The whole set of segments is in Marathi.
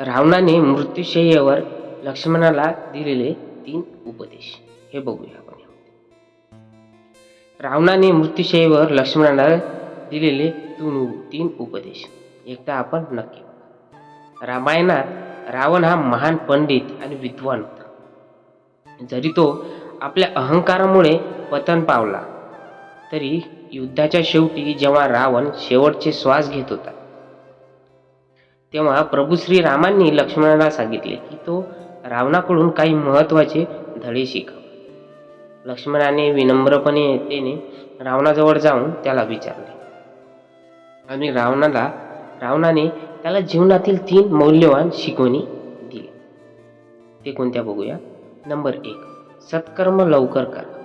रावणाने मृत्यूशय्येवर लक्ष्मणाला दिलेले तीन उपदेश. हे बघूया आपण रावणाने मृत्यूशय्येवर लक्ष्मणाला दिलेले तीन तीन उपदेश. एकदा आपण नक्की बघा. रामायणात रावण हा महान पंडित आणि विद्वान होता. जरी तो आपल्या अहंकारामुळे पतन पावला तरी युद्धाच्या शेवटी जेव्हा रावण शेवटचे श्वास घेत होता तेव्हा प्रभू श्री रामांनी लक्ष्मणाला सांगितले की तो रावणाकडून काही महत्त्वाचे धडे शिकाव. लक्ष्मणाने विनम्रपणे रावणाजवळ जाऊन त्याला विचारले. आणि रावणाला रावणाने त्याला जीवनातील तीन मौल्यवान शिकवणी दिली. ते कोणत्या बघूया. नंबर एक सत्कर्म लवकर करा.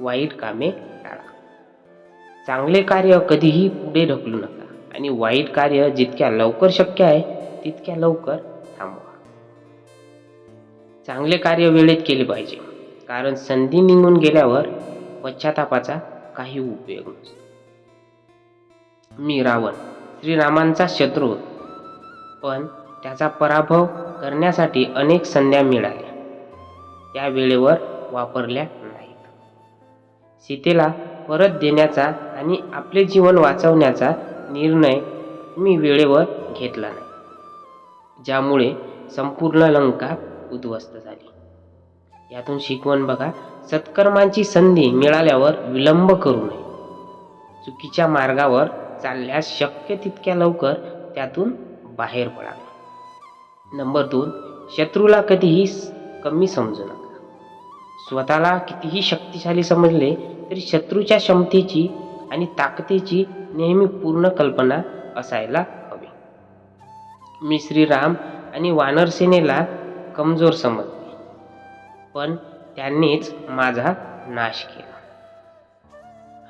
वाईट कामे टाळा. चांगले कार्य कधीही पुढे ढकलू नका. आणि वाईट कार्य जितक्या लवकर शक्य आहे तितक्या लवकर थांबवा. चांगले कार्य वेळेत केले पाहिजे कारण संधी निघून गेल्यावर पश्चातापाचा काही उपयोग नसतो. मी रावण श्रीरामांचा शत्रू पण त्याचा पराभव करण्यासाठी अनेक संध्या मिळाल्या. त्या वेळेवर वापरल्या नाहीत. सीतेला परत देण्याचा आणि आपले जीवन वाचवण्याचा निर्णय मी वेळेवर घेतला नाही. ज्यामुळे संपूर्ण लंका उद्ध्वस्त झाली. यातून शिकवण बघा सत्कर्मांची संधी मिळाल्यावर विलंब करू नये. चुकीच्या मार्गावर चालल्यास शक्य तितक्या लवकर त्यातून बाहेर पडावे नंबर दोन शत्रूला कधीही कमी समजू नका. स्वतःला कितीही शक्तिशाली समजले तरी शत्रूच्या क्षमतेची आणि ताकदीची नेहमी पूर्ण कल्पना असायला हवी. मी श्रीराम आणि वानरसेनेला कमजोर समजले. पण त्यांनीच माझा नाश केला.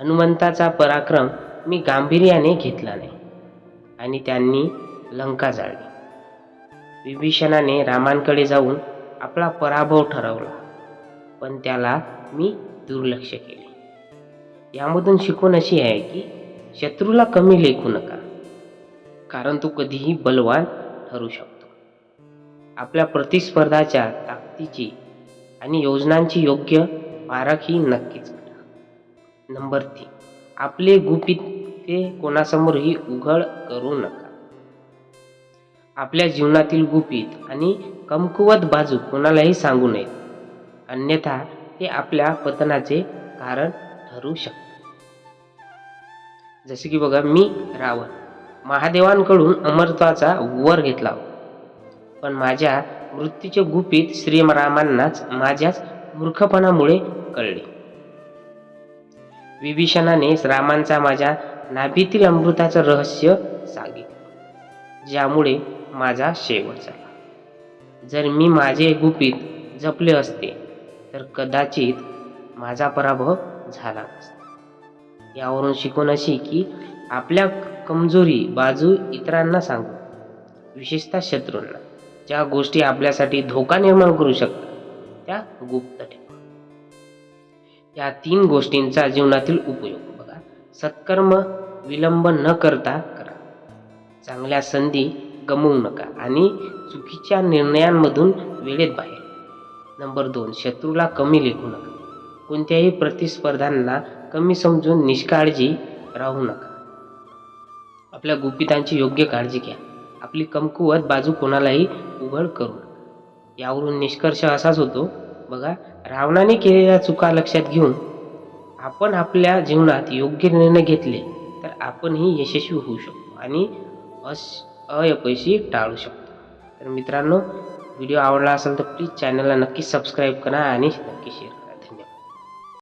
हनुमंताचा पराक्रम मी गांभीर्याने घेतला नाही आणि त्यांनी लंका जाळली. विभीषणाने रामांकडे जाऊन आपला पराभव ठरवला पण त्याला मी दुर्लक्ष केले. यामधून शिकून अशी आहे की शत्रूला कमी लेखू नका कारण तो कधीही बलवान ठरू शकतो. आपल्या प्रतिस्पर्धाच्या ताकदीची आणि योजनांची योग्य पारख ही नक्कीच करा नंबर तीन आपले गुपित ते कोणासमोरही उघड करू नका. आपल्या जीवनातील गुपित आणि कमकुवत बाजू कोणालाही सांगू नयेत अन्यथा ते आपल्या पतनाचे कारण ठरू शकते जसे की बघा मी रावण. महादेवांकडून अमरत्वाचा वर घेतला. पण माझ्या मृत्यूचे गुपित श्रीरामांनाच माझ्याच मूर्खपणामुळे कळले. विभीषणाने रामांचा माझ्या नाभीतील अमृताचं रहस्य सांगितलं ज्यामुळे माझा शेवट झाला. जर मी माझे गुपित जपले असते तर कदाचित माझा पराभव झाला नसता. यावरून शिकवण अशी की आपल्या कमजोरी बाजू इतरांना सांगू. विशेषतः शत्रूंना. ज्या गोष्टी आपल्यासाठी धोका निर्माण करू शकतात त्या गुप्त ठेवा. या तीन गोष्टींचा जीवनातील उपयोग बघा. सत्कर्म विलंब न करता करा. चांगल्या संधी गमवू नका आणि चुकीच्या निर्णयांमधून वेळेत बाहेर नंबर दोन शत्रूला कमी लेखू नका. कोणत्याही प्रतिस्पर्धांना कमी समजून निष्काळजी राहू नका. आपल्या गुपितांची योग्य काळजी घ्या. आपली कमकुवत बाजू कोणालाही उघड करू नका. यावरून निष्कर्ष असाच होतो. बघा रावणाने केलेल्या चुका लक्षात घेऊन आपण आपल्या जीवनात योग्य निर्णय घेतले तर आपणही यशस्वी होऊ शकतो आणि अश अयपयशी टाळू शकतो. तर मित्रांनो व्हिडिओ आवडला असेल तर प्लीज चॅनलला नक्की सबस्क्राईब करा आणि नक्की शेअर करा.